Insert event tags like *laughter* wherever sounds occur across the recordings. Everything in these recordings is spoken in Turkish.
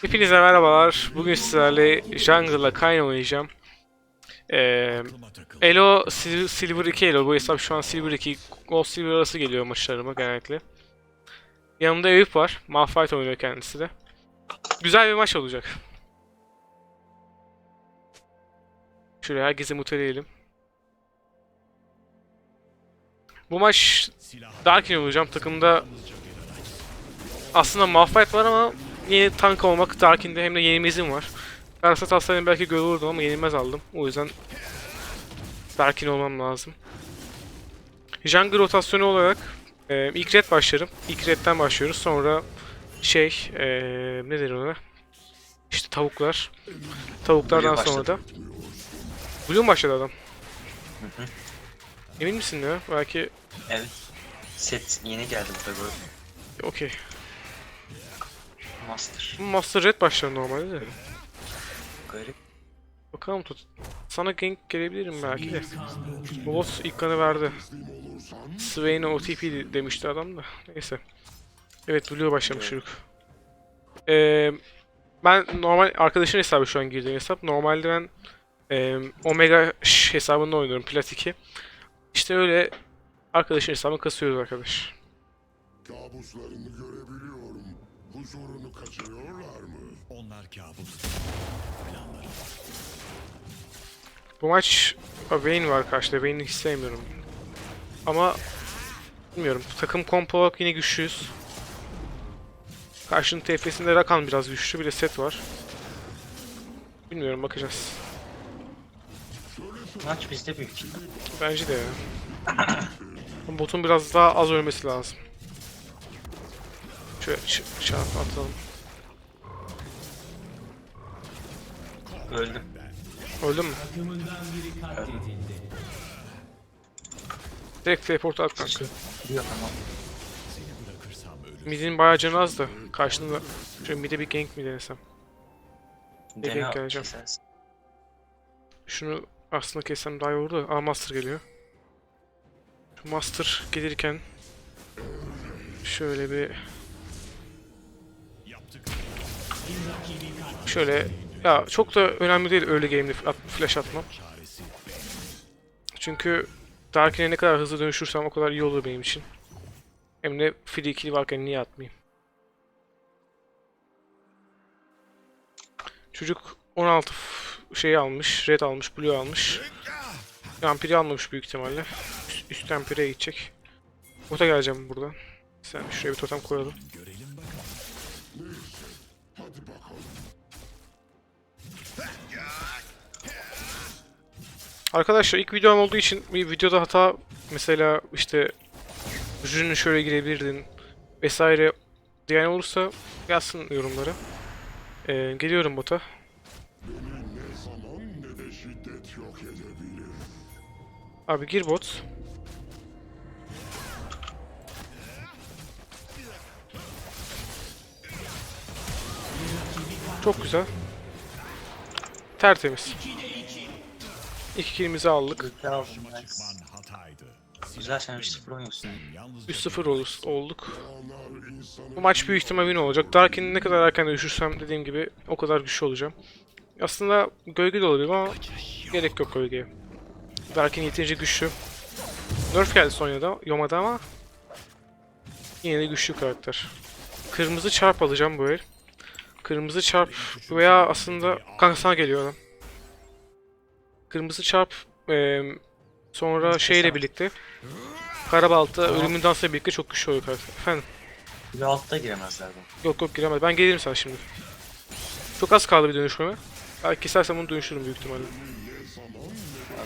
Hepinize merhabalar. Bugün sizlerle Jungle'la Kayn oynayacağım. Ee, Elo, Sil- Silver 2 Elo. Bu hesap şu an Silver 2, Gold Silver arası geliyor maçlarıma genellikle. Yanımda Eyüp var. Malphite oynuyor kendisi de. Güzel bir maç olacak. Şuraya herkese muteleyelim. Bu maç Darkin olacağım. Takımda aslında Malphite var ama yeni tank olmak Darkin'de hem de yenilmezim var. Karasat alsaydım belki görürdüm ama yenilmez aldım. O yüzden Darkin olmam lazım. Jungle rotasyonu olarak e, ilk red başlarım. İlk redden başlıyoruz. Sonra şey e, ne denir ona? İşte tavuklar. Tavuklardan Blue sonra da. Blue başladı adam? Emin misin ya? Belki Evet. Set yeni geldi burada böyle. okey. Master. Master Red başlar normalde de. Garip. Bakalım tut. Sana gank gelebilirim belki de. Boss ilk kanı verdi. Swain'e OTP demişti adam da. Neyse. Evet Blue başlamış çocuk. Ee, ben normal arkadaşın hesabı şu an girdiğim hesap. Normalde ben e, Omega hesabında oynuyorum Plat 2. İşte öyle arkadaşın hesabını kasıyoruz arkadaş. Kabuslarını. Huzurunu kaçırıyorlar mı? Onlar kabus. Planları. Bu maç Vayne var karşıda. Vayne'i hiç sevmiyorum. Ama bilmiyorum. Takım kompo olarak yine güçlüyüz. Karşının TF'sinde Rakan biraz güçlü. Bir de set var. Bilmiyorum bakacağız. Maç bizde büyük ihtimal. Bence de ya. Botun biraz daha az ölmesi lazım. Şöyle ç- çarp atalım. Öldüm. Öldün mü? Direkt teleport at kanka. Tamam. Mid'in bayağı canı az da. Karşında şöyle mid'e bir gank mi denesem? Dene denk geleceğim. Şunu aslında kessem daha iyi olur da. Aa Master geliyor. Şu Master gelirken şöyle bir şöyle ya çok da önemli değil öyle game'de at- flash atmam. Çünkü Darkin'e ne kadar hızlı dönüşürsem o kadar iyi olur benim için. Hem de free kill varken niye atmayayım? Çocuk 16 f- şey almış, red almış, blue almış. Vampiri almamış büyük ihtimalle. Üst, üst gidecek. Bota geleceğim buradan. Sen şuraya bir totem koyalım. Hadi bakalım. Arkadaşlar ilk videom olduğu için bir videoda hata mesela işte Jün'ü şöyle girebilirdin vesaire diyen olursa yazsın yorumlara. Ee, geliyorum bota. Abi gir bot. Çok güzel. Tertemiz. İki killimizi aldık. Hataydı. Güzel sen 3-0 oynuyorsun. Yalnızca 3-0 olur, olduk. Bu maç büyük ihtimal win olacak. Darkin'i ne kadar erken düşürsem dediğim gibi o kadar güçlü olacağım. Aslında gölge de olabilir ama gerek yok gölgeye. Darkin yeterince güçlü. Nerf geldi Sonya'da, Yoma'da ama yine de güçlü karakter. Kırmızı çarp alacağım bu el. Kırmızı çarp veya aslında kanka sana geliyor adam. Kırmızı çarp eee, sonra şeyle birlikte Karabaltı ölümün dansıyla birlikte çok güçlü oluyor karakter. Efendim? Blue altta giremezler bu. Yok yok giremez. Ben gelirim sana şimdi. Çok az kaldı bir dönüşmeme. Belki kesersem bunu dönüştürürüm büyük ihtimalle.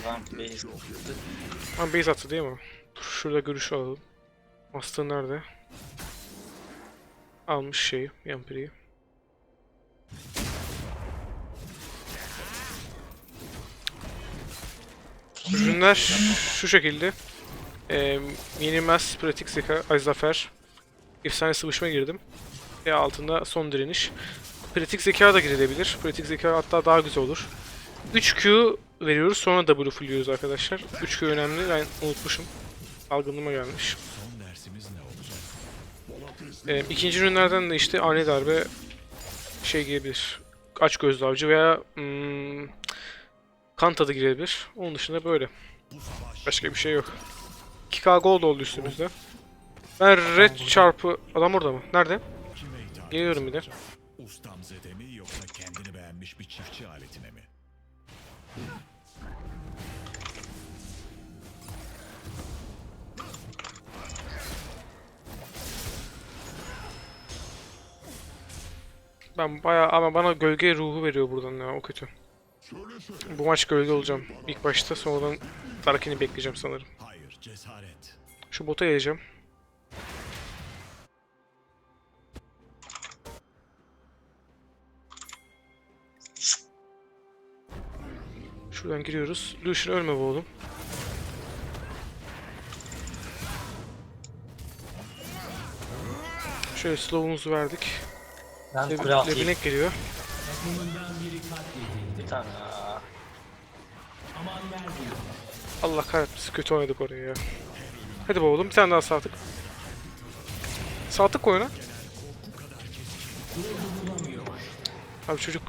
Adam base Ama base attı değil mi? Dur şurada görüşü alalım. Master nerede? Almış şeyi, Yampiri'yi. Ürünler şu şekilde. Ee, yenilmez pratik zeka, ay zafer. Efsane sıvışma girdim. Ve altında son direniş. Pratik zeka da girilebilir. Pratik zeka hatta daha güzel olur. 3Q veriyoruz sonra W fullüyoruz arkadaşlar. 3Q önemli ben unutmuşum. Algınlığıma gelmiş. Ee, ikinci ürünlerden de işte ani darbe şey girebilir. Aç gözlü avcı veya hmm, kan tadı girebilir. Onun dışında böyle. Başka bir şey yok. 2k gold oldu üstümüzde. Ben red çarpı... Adam orada mı? Nerede? Geliyorum bir de. Ustam zede mi yoksa kendini beğenmiş bir çiftçi aletine mi? Ben bayağı ama bana gölge ruhu veriyor buradan ya o kötü. Bu maç gölge olacağım ilk başta sonradan Tarkin'i bekleyeceğim sanırım. Hayır, cesaret. Şu bota geleceğim. Şuradan giriyoruz. Lucian ölme bu oğlum. Şöyle slow'umuzu verdik. Ben kule atlayayım. Lebinek geliyor. Bir tane daha. Allah kahretmesin kötü oynadık oraya ya. Hadi be oğlum bir tane daha sağ tık. Sağ tık. Abi çocuk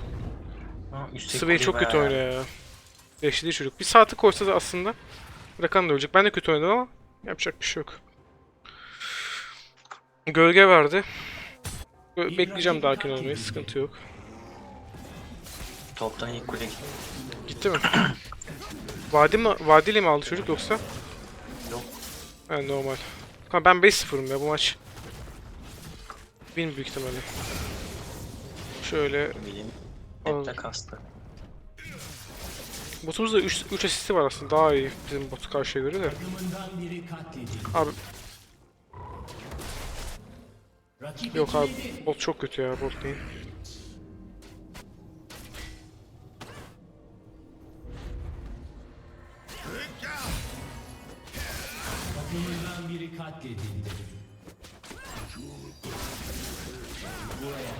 Sway çok kötü oynuyor ya. Leşli çocuk. Bir saati koysa da aslında Rakan da ölecek. Ben de kötü oynadım ama yapacak bir şey yok. Gölge verdi. Bekleyeceğim Darkin olmayı. Sıkıntı yok. Toptan ilk kule gitti. Gitti mi? *coughs* Vadi mi, vadiyle mi aldı çocuk yoksa? Yok. Ha normal. Ha ben 5-0'ım ya bu maç. Win büyük ihtimalle. Şöyle. Alalım. Hep de kastı. botumuzda 3 3 asisti var aslında daha iyi bizim botu karşıya göre de. Abi Yok abi bot çok kötü ya bot değil.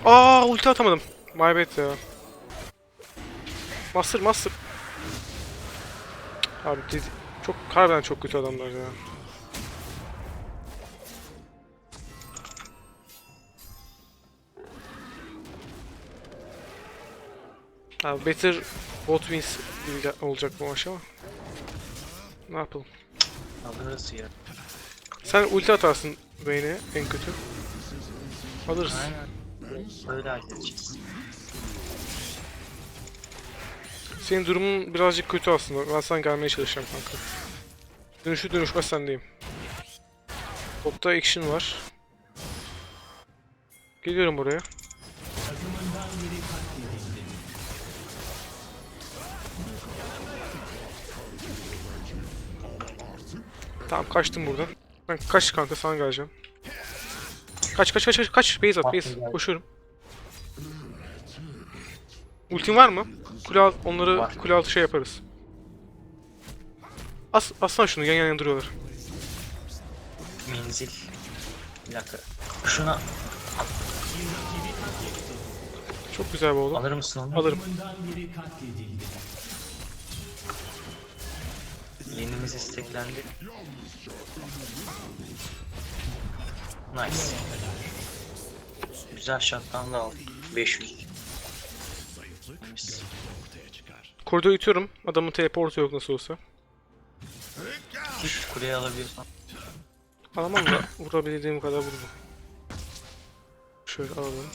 Aa ulti atamadım. My bad ya. Master master. Abi dedi, çok harbiden çok kötü adamlar ya. Abi better bot wins gibi olacak bu maç ama. Ne yapalım? Alırız ya. Sen ulti atarsın Vayne'e en kötü. Alırız. Aynen. Böyle halledeceğiz. Senin durumun birazcık kötü aslında. Ben sana gelmeye çalışacağım kanka. Dönüşü dönüşmez sendeyim. Topta action var. Geliyorum buraya. Tamam kaçtım buradan. Ben kaç kanka sana geleceğim. Kaç kaç kaç kaç kaç base at base koşuyorum. Ultin var mı? Kule alt, onları Var. kule altı şey yaparız. As aslan şunu yan yana duruyorlar. Menzil. Bir dakika. Şuna Çok güzel bu oğlum. alır mısın onu? Alırım. Yenimiz isteklendi. Nice. Güzel shot'tan da aldık. 500. Mis. Ortaya çıkar. Koridoru itiyorum. Adamın teleportu yok nasıl olsa. Üç kuleyi alabiliyorsan. Alamam da vurabildiğim kadar vurdum. Şöyle alalım.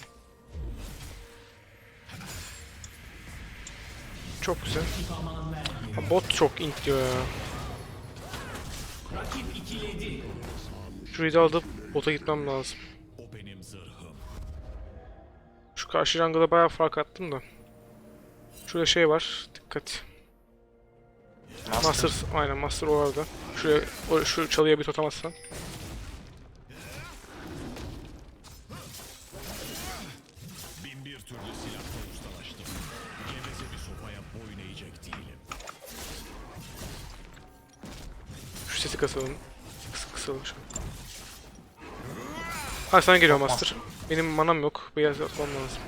Çok güzel. Ha, bot çok int diyor ya. Şurayı da alıp bota gitmem lazım. Şu karşı jungle'a bayağı fark attım da. Şurada şey var. Dikkat. Master. Master, aynen Master orada. Şuraya, o, şu çalıya bir totem atsan. Şu sesi kasalım. Kıs kısalım şu an. Ha sana geliyor Master. Benim manam yok. Beyaz atmam lazım.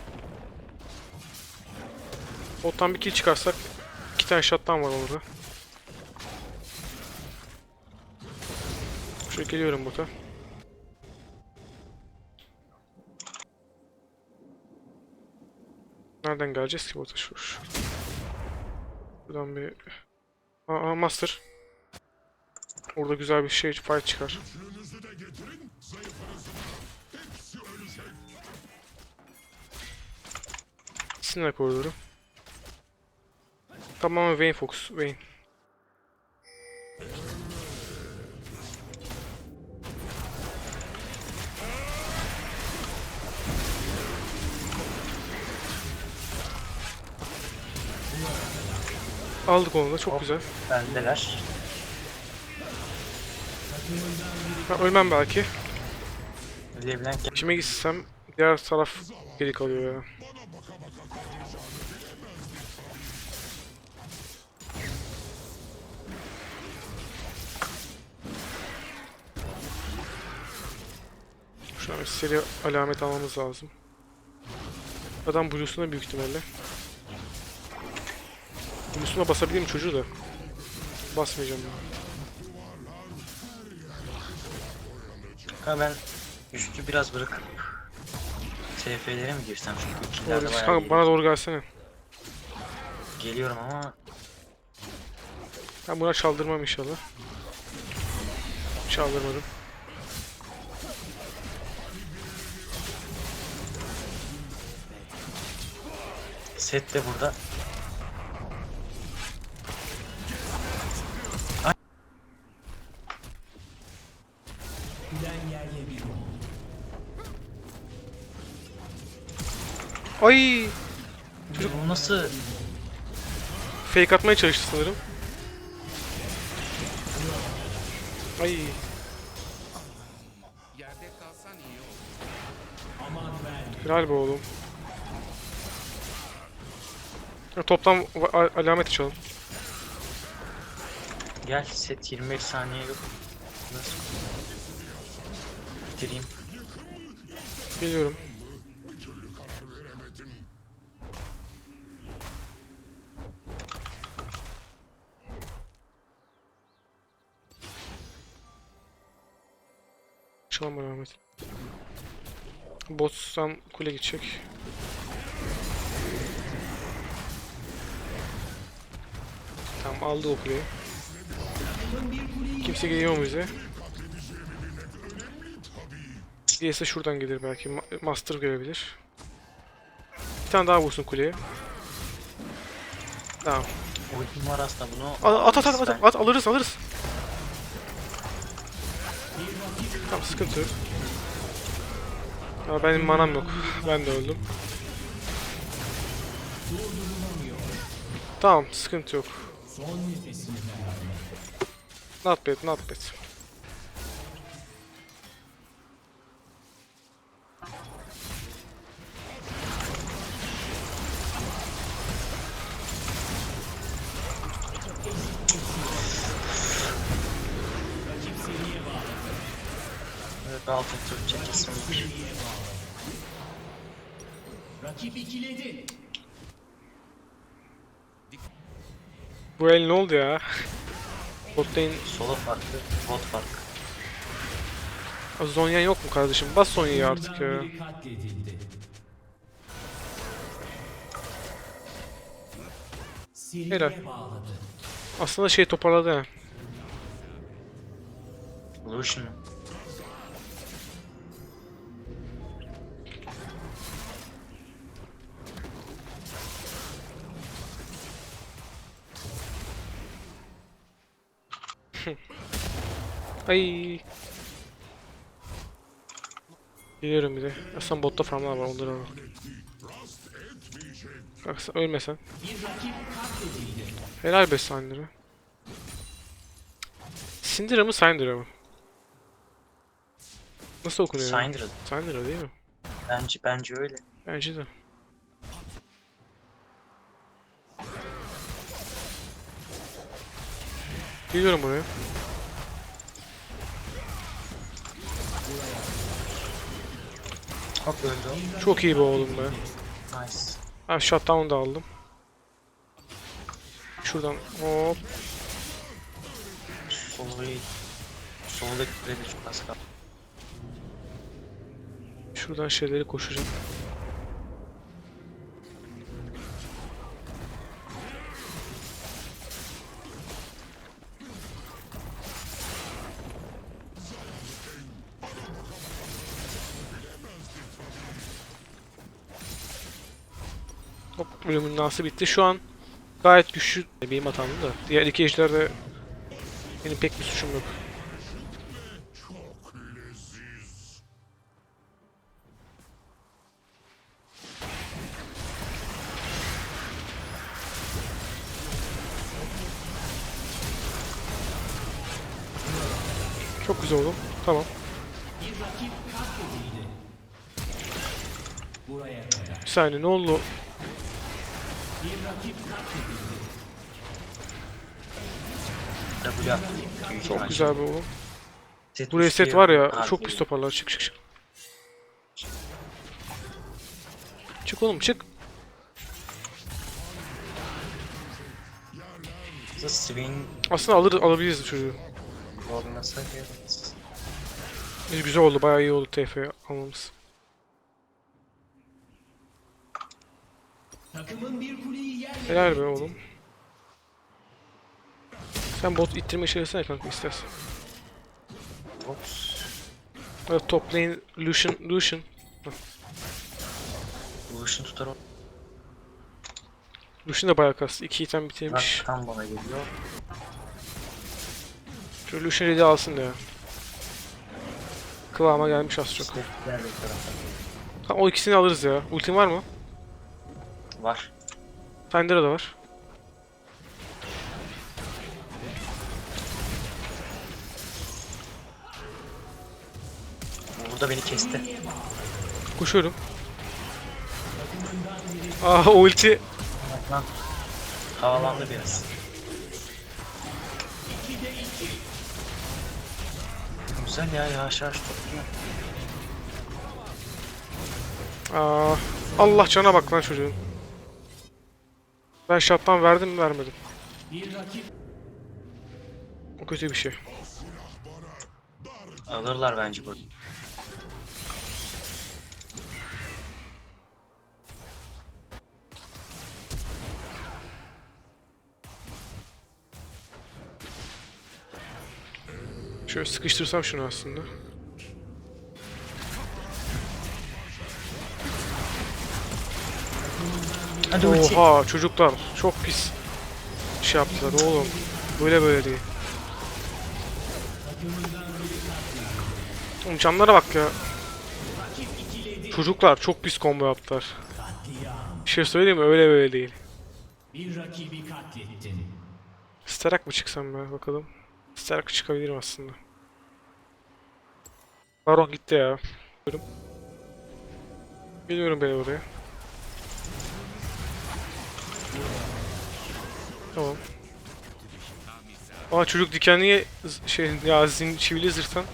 Bottan bir kill çıkarsak iki tane shot'tan var orada. Şöyle geliyorum bota. Nereden geleceğiz ki burada şu? Buradan bir... Aa, Master. Orada güzel bir şey fight çıkar. Sinir koridoru. Tamamen Vayne Fox. Vayne. Aldık onu da çok güzel. Bendeler. Ben ölmem belki. Kime gitsem diğer taraf geri kalıyor ya. Şuna bir seri alamet almamız lazım. Adam Blue'suna büyük ihtimalle. Blue'suna basabilirim çocuğu da. Basmayacağım ya. Ha ben üstü biraz bırakıp TF'lere mi girsem çünkü ikilerde bayağı Kanka bana doğru gelsene. Geliyorum ama Ben buna çaldırmam inşallah. Çaldırmadım. set de burada. Ay! Bu nasıl Fake atmaya çalıştı sanırım. Ay! Yerde kalsan iyi olur. Helal be oğlum. Ya, toplam va- a- alamet açalım. gel set 25 saniye yok. Nasıl? Bitireyim. Geliyorum. Çalma alamet. Bots'tan kule gidecek. Tamam aldı o kuleyi. Kimse geliyor mu bize? Diğerse şuradan gelir belki. Ma- Master gelebilir. Bir tane daha vursun kuleye. Tamam. Ultim var aslında bunu. At at at at, at alırız alırız. Tamam sıkıntı yok. Ama benim manam yok. Ben de öldüm. Tamam sıkıntı yok. Not bad not bad. Bu el ne oldu ya? Bot lane Solo farkı, bot farkı. Zonyan yok mu kardeşim? Bas Zonya'yı artık ya. Helal. Aslında şey toparladı ya. Lucian Ay. Geliyorum bir de. Aslında botta falanlar var onları al. Bak sen ölmesen. Helal be Syndra. Syndra mı Syndra mı? Nasıl okunuyor? Syndra. Syndra değil mi? Bence, bence öyle. Bence de. Geliyorum buraya. Öldü. Çok iyi be oğlum be. Nice. Ben shutdown da aldım. Şuradan hop. Solo'yu... Solo'daki kulede çok az kaldı. Şuradan şeyleri koşacağım. Hop Luminası bitti. Şu an gayet güçlü benim hatamdı da. Diğer iki ejderde benim pek bir suçum yok. Çok güzel oldu. Tamam. Bir saniye ne oldu? Çok güzel oğlum. Set Buraya üstü set var ya Abi, çok pis toparlar. Çık çık çık. Çık oğlum çık. The Swing Aslında alır alabiliriz bu çocuğu. olmasa. Biz güzel oldu bayağı iyi oldu TF almamız. Helal be oğlum. Sen bot ittirme yarasana kanka istersen. Ops. Evet top lane Lucian Lucian. Işın tutar o. Lucian da bayağı kastı. İki item bitirmiş. Tam bana geliyor. Şu Lucian ready alsın da ya. Kıvama gelmiş az çok. Tarafta. Tamam o ikisini alırız ya. Ultin var mı? Var. Fender'a da var. Burada beni kesti. Koşuyorum. Aa o ulti. Bak lan. Havalandı biraz. Güzel ya yavaş yavaş topluyor. Aa, Allah cana bak lan çocuğun. Ben şattan verdim mi vermedim. O kötü bir şey. Alırlar bence burada. Şöyle sıkıştırsam şunu aslında. Hadi ulti. Oha çocuklar çok pis şey yaptılar oğlum. Böyle böyle değil. Oğlum canlara bak ya. Çocuklar çok pis combo yaptılar. Bir şey söyleyeyim mi? Öyle böyle değil. Bir rakibi katlettin. Sterak mı çıksam ben bakalım. Sterak çıkabilirim aslında. Baron gitti ya. Geliyorum. Geliyorum ben oraya. Tamam. Aa çocuk dikenli şey ya zin çivili zırhtan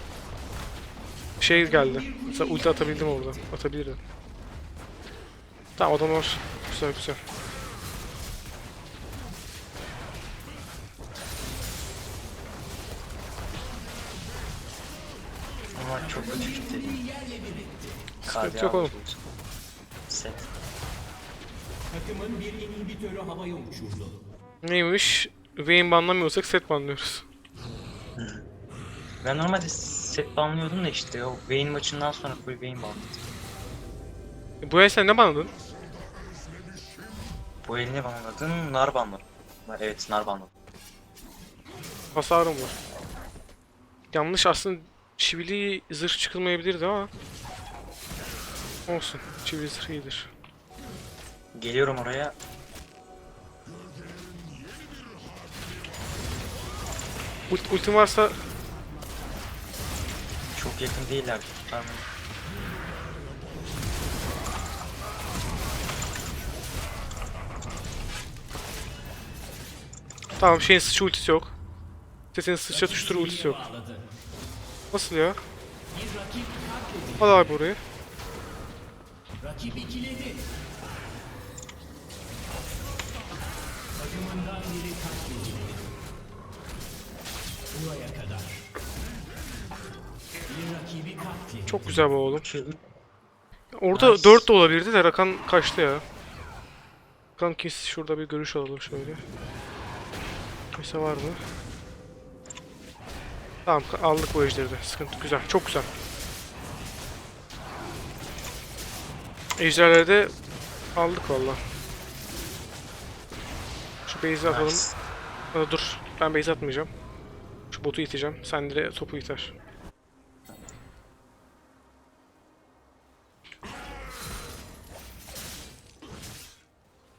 şey geldi. Mesela ulti atabildim orada. Atabilirdim. Tamam adamlar güzel güzel. Kötü gitti. Sıkıntı yok oğlum. Set. Takımın bir inhibitörü havaya uçurdu. Neymiş? Vayne banlamıyorsak set banlıyoruz. Ben normalde set banlıyordum da işte o Vayne maçından sonra full Vayne banladım. E, bu el sen ne banladın? Bu eline banladım, nar banladım. Evet, nar banladım. Hasarım var. Yanlış aslında çivili zırh çıkılmayabilirdi ama olsun. Çivili zırh iyidir. Geliyorum oraya. Ult ultim varsa Çok yakın değiller. Tamam. tamam şeyin sıçı ultisi yok. Sesin sıçra tuşturu ultisi yok. Nasıl ya? Al abi burayı. Çok güzel bu oğlum. Orada Nice. 4 de olabilirdi de Rakan kaçtı ya. Kanki şurada bir görüş alalım şöyle. Kimse var mı? Tamam aldık bu ejderi de. Sıkıntı güzel. Çok güzel. Ejderleri de aldık valla. Şu base'i atalım. Nice. Dur. Ben base atmayacağım. Şu botu iteceğim. Sen de topu iter.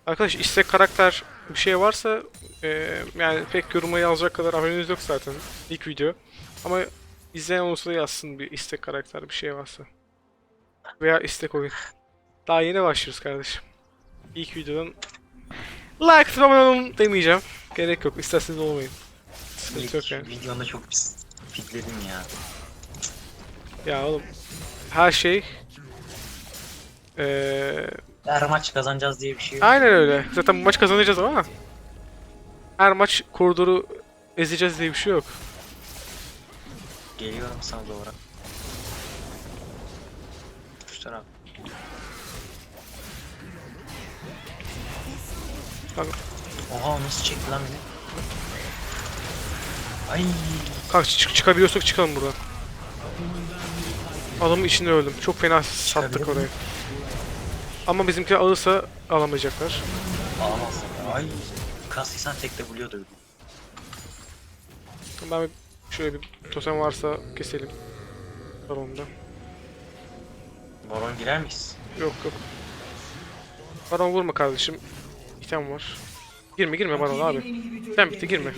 Arkadaş istek karakter bir şey varsa eee, yani pek yoruma yazacak kadar aboneniz yok zaten ilk video. Ama izleyen olursa da yazsın bir istek karakter bir şey varsa. Veya istek oyun. Daha yeni başlıyoruz kardeşim. İlk videodan like olun demeyeceğim. Gerek yok. İsterseniz olmayın. Sıkıntı yok yani. Videonda çok pis fitledim ya. Ya oğlum. Her şey eee Her maç kazanacağız diye bir şey yok. aynen öyle. Zaten bu maç kazanacağız ama her maç koridoru ezeceğiz diye bir şey yok. Geliyorum sana doğru. Şu taraf. Bak, Oha nasıl çekti lan beni? Ay Kanka çık çıkabiliyorsak çıkalım buradan. Adamın içinde öldüm. Çok fena sattık Çıkabilir orayı. Ama bizimkiler alırsa alamayacaklar. alamazsın. Ay kastıysan tek de buluyordu. Ben bir, şöyle bir totem varsa keselim. Baron'da. Baron girer miyiz? Yok yok. Baron vurma kardeşim. İtem var. Girme girme Baron abi. İtem bitti girme.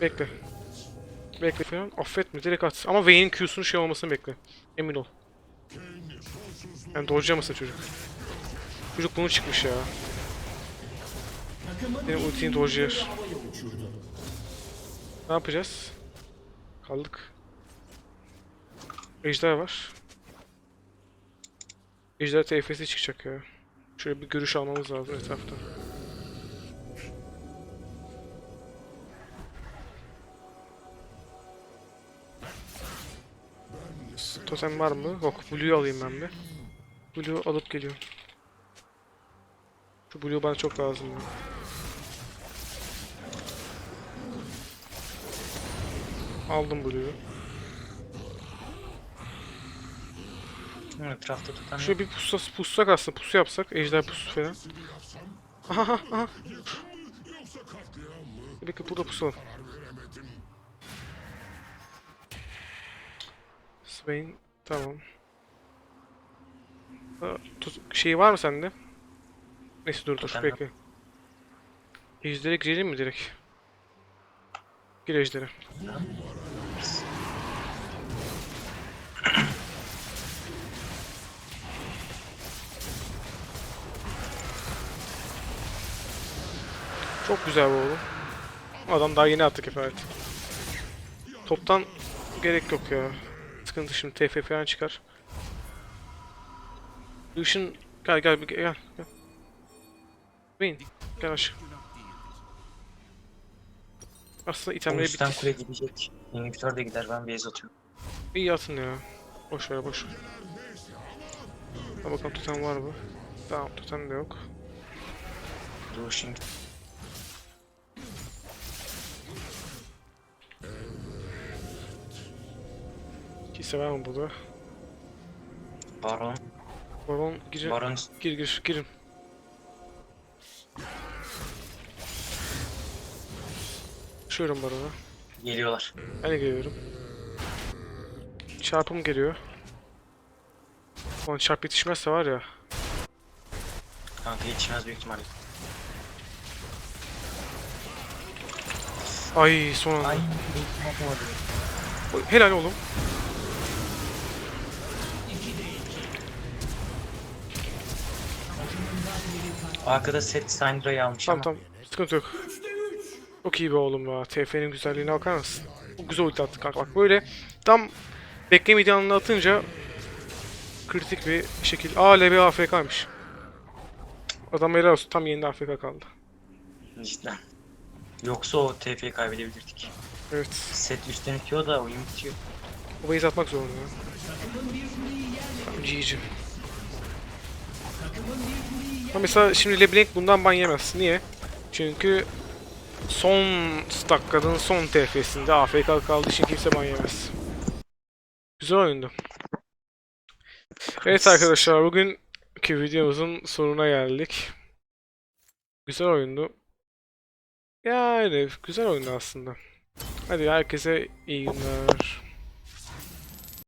Bekle. Bekle falan. Affetme direkt at. Ama Vayne'in Q'sunun şey olmasını bekle. Emin ol. Yani dodge'lamasın çocuk. Çocuk bunu çıkmış ya. Benim ultini dodge'lar. Ne yapacağız? Kaldık. Ejder var. Ejder TFS'i çıkacak ya. Şöyle bir görüş almamız lazım etrafta. Totem var mı? Yok. Blue'yu alayım ben bir. Blue alıp geliyorum. Şu Blue bana çok lazım ya. Aldım Blue'yu. Etrafta tutan Şöyle bir pussa, pussak aslında pusu yapsak ejder pusu falan. Aha aha aha. Bir dakika burada pusalım. Swain tamam. Tut, şey var mı sende? Neyse dur dur bekle. Ejder'e girelim mi direkt? Gir Ejder'e. Çok güzel bu oğlum. Adam daha yeni attık efendim. Toptan gerek yok ya. Sıkıntı şimdi TF falan çıkar. Lucian gel gel bir gel gel. Wayne gel aşağı. Aslında itemleri üstten bitir. kule gidecek. İnhibitör de gider ben base atıyorum. İyi atın ya. Boş ver boş ver. Ha bakalım totem var mı? Tamam totem de yok. Dur şimdi. Kimse var mı burada? Baron. Baron gir Baron gir gir girin. Düşüyorum barona. geliyorlar. Ben de geliyorum. Çarpım geliyor. Ulan çarp yetişmezse var ya. Kanka yetişmez büyük ihtimalle. Ay son anda. Ay. Oy, Helal oğlum. Arkada set Syndra'yı almış Tamam ama. tamam. Sıkıntı yok. Çok iyi be oğlum ya. TF'nin güzelliğine bakar mısın? Çok güzel ulti attı kanka. Bak böyle tam beklemediği anını atınca kritik bir şekilde. Aa LB AFK'ymış. Adam helal olsun. Tam yeni AFK kaldı. Cidden. Yoksa o TF'yi kaybedebilirdik. Evet. Set üstten itiyor da oyun bitiyor. O base atmak zorunda ya. Tamam GG. Ama mesela şimdi LeBlanc bundan ban yemez. Niye? Çünkü son dakikadan son TF'sinde AFK kaldığı için kimse ban yemez. Güzel oyundu. Evet arkadaşlar bugün Ki videomuzun sonuna geldik. Güzel oyundu. Yani güzel oyundu aslında. Hadi herkese iyi günler.